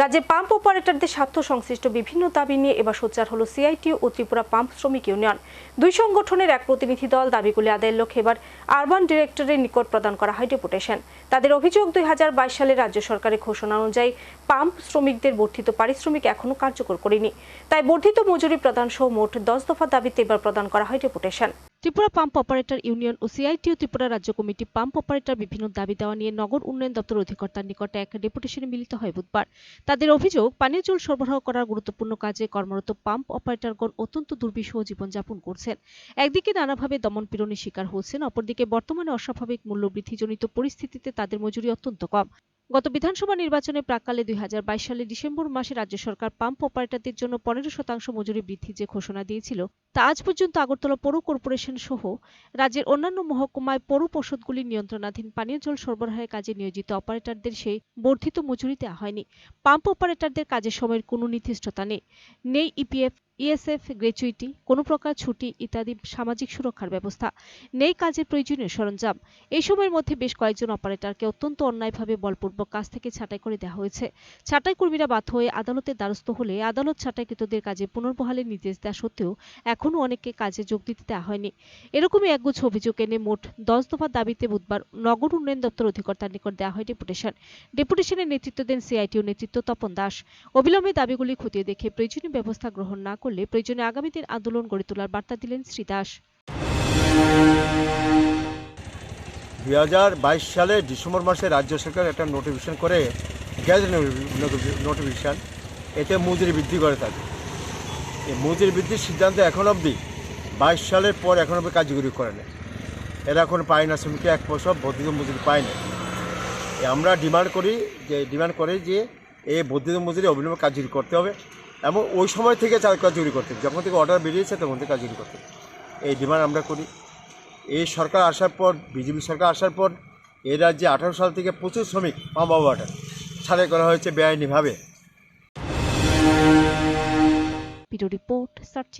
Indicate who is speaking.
Speaker 1: রাজ্যে পাম্প অপারেটরদের স্বার্থ সংশ্লিষ্ট বিভিন্ন দাবি নিয়ে এবার সোচ্চার হলো সিআইটি ও ত্রিপুরা পাম্প শ্রমিক ইউনিয়ন। দুই সংগঠনের এক প্রতিনিধি দল দাবিগুলি আদায়ের লক্ষ্যে এবার আরবান ডিরেক্টরের নিকট প্রদান করা হয় ডেপুটেশন। তাদের অভিযোগ, দুই হাজার বাইশ সালে রাজ্য সরকারের ঘোষণা অনুযায়ী পাম্প শ্রমিকদের বর্ধিত পারিশ্রমিক এখনও কার্যকর করেনি। তাই বর্ধিত মজুরি প্রদান সহ মোট দশ দফা দাবিতে এবার প্রদান করা হয় deputation. Tripura pump operator union ও সিআইটি ও ত্রিপুরা রাজ্য কমিটি পাম্প অপারেটর বিভিন্ন দাবি দেওয়া নিয়ে নগর উন্নয়ন দপ্তর অধিকর্তার নিকটে এক ডেপুটেশনে মিলিত হয় বুধবার। তাদের অভিযোগ, পানীয় জল সরবরাহ করার গুরুত্বপূর্ণ কাজে কর্মরত পাম্প অপারেটরগণ অত্যন্ত দুর্বিষহ জীবনযাপন করছেন। একদিকে নানাভাবে দমন পীড়নের শিকার হচ্ছেন, অপরদিকে বর্তমানে অস্বাভাবিক মূল্যবৃদ্ধিজনিত পরিস্থিতিতে তাদের মজুরি অত্যন্ত কম। গত বিধানসভা নির্বাচনে প্রাককালে দুই সালের ডিসেম্বর মাসে রাজ্য সরকার পাম্প অপারেটরদের জন্য পনেরো শতাংশ মজুরি বৃদ্ধির যে ঘোষণা দিয়েছিল, তা আজ পর্যন্ত আগরতলা পৌর কর্পোরেশন সহ রাজ্যের অন্যান্য মহকুমায় পৌর পর্ষদগুলির নিয়ন্ত্রণাধীন পানীয় জল সরবরাহের কাজে নিয়োজিত অপারেটরদের সেই বর্ধিত মজুরি দেওয়া হয়নি। পাম্প অপারেটরদের কাজের সময়ের কোনো নির্দিষ্টতা নেই। নেই ইপিএফ ইএসএফ গ্র্যাচুইটি কোনো প্রকার ছুটি ইত্যাদি সামাজিক সুরক্ষার ব্যবস্থা নেই কাজের প্রয়োজনীয় সরঞ্জাম। এই সময়ের মধ্যে বেশ কয়েকজন অপারেটরকে অত্যন্ত অন্যায়ভাবে বলপূর্বক কাজ থেকে ছাঁটাই করে দেওয়া হয়েছে। ছাঁটাই কর্মীরা বাধ্য হয়ে আদালতের দ্বারস্থ হলে আদালত ছাঁটাইকৃতদের কাজে পুনর্বহালের নির্দেশ দেওয়া সত্ত্বেও এখনও অনেককে কাজে যোগ দিতে দেওয়া হয়নি। এরকমই একগুচ্ছ অভিযোগ এনে মোট দশ দফা দাবিতে বুধবার নগর উন্নয়ন দপ্তর অধিকর্তার নিকট দেওয়া হয় ডেপুটেশন। ডেপুটেশনের নেতৃত্ব দেন সিআইটিও নেতৃত্ব তপন দাস। অবিলম্বে দাবিগুলি খতিয়ে দেখে প্রয়োজনীয় ব্যবস্থা গ্রহণ না করলে প্রয়োজনে আগামী দিন আন্দোলন গড়ে তোলার বার্তা দিলেন শ্রী দাস।
Speaker 2: দুই হাজার বাইশ সালে ডিসেম্বর মাসে রাজ্য সরকার একটা নোটিফিকেশন করে, গ্যাস নোটিফিকেশান, এতে মজুরি বৃদ্ধি করে থাকে এই মজুরি বৃদ্ধির সিদ্ধান্ত এখন অবধি বাইশ সালের পর এখন অবধি কার্যকরী করে না এরা এখন পায় না, শ্রমিকরা এক পয়সা বর্ধিত মজুরি পায় না আমরা ডিমান্ড করি যে, ডিমান্ড করে যে, এই বর্ধিত মজুরি অবিলম্বে কার্যকরী করতে হবে। এবং ওই সময় থেকে চাল কাজ চুরি করতেন যখন থেকে অর্ডার বেরিয়েছে, তখন থেকে কাজ চুরি করতেন এই ডিমান্ড আমরা করি। এই সরকার আসার পর, বিজেপি সরকার আসার পর এই রাজ্যে আঠারো সাল থেকে প্রচুর শ্রমিক পাম্পাবাটা ছাড়াই করা হয়েছে বেআইনিভাবে।
Speaker 1: Report, search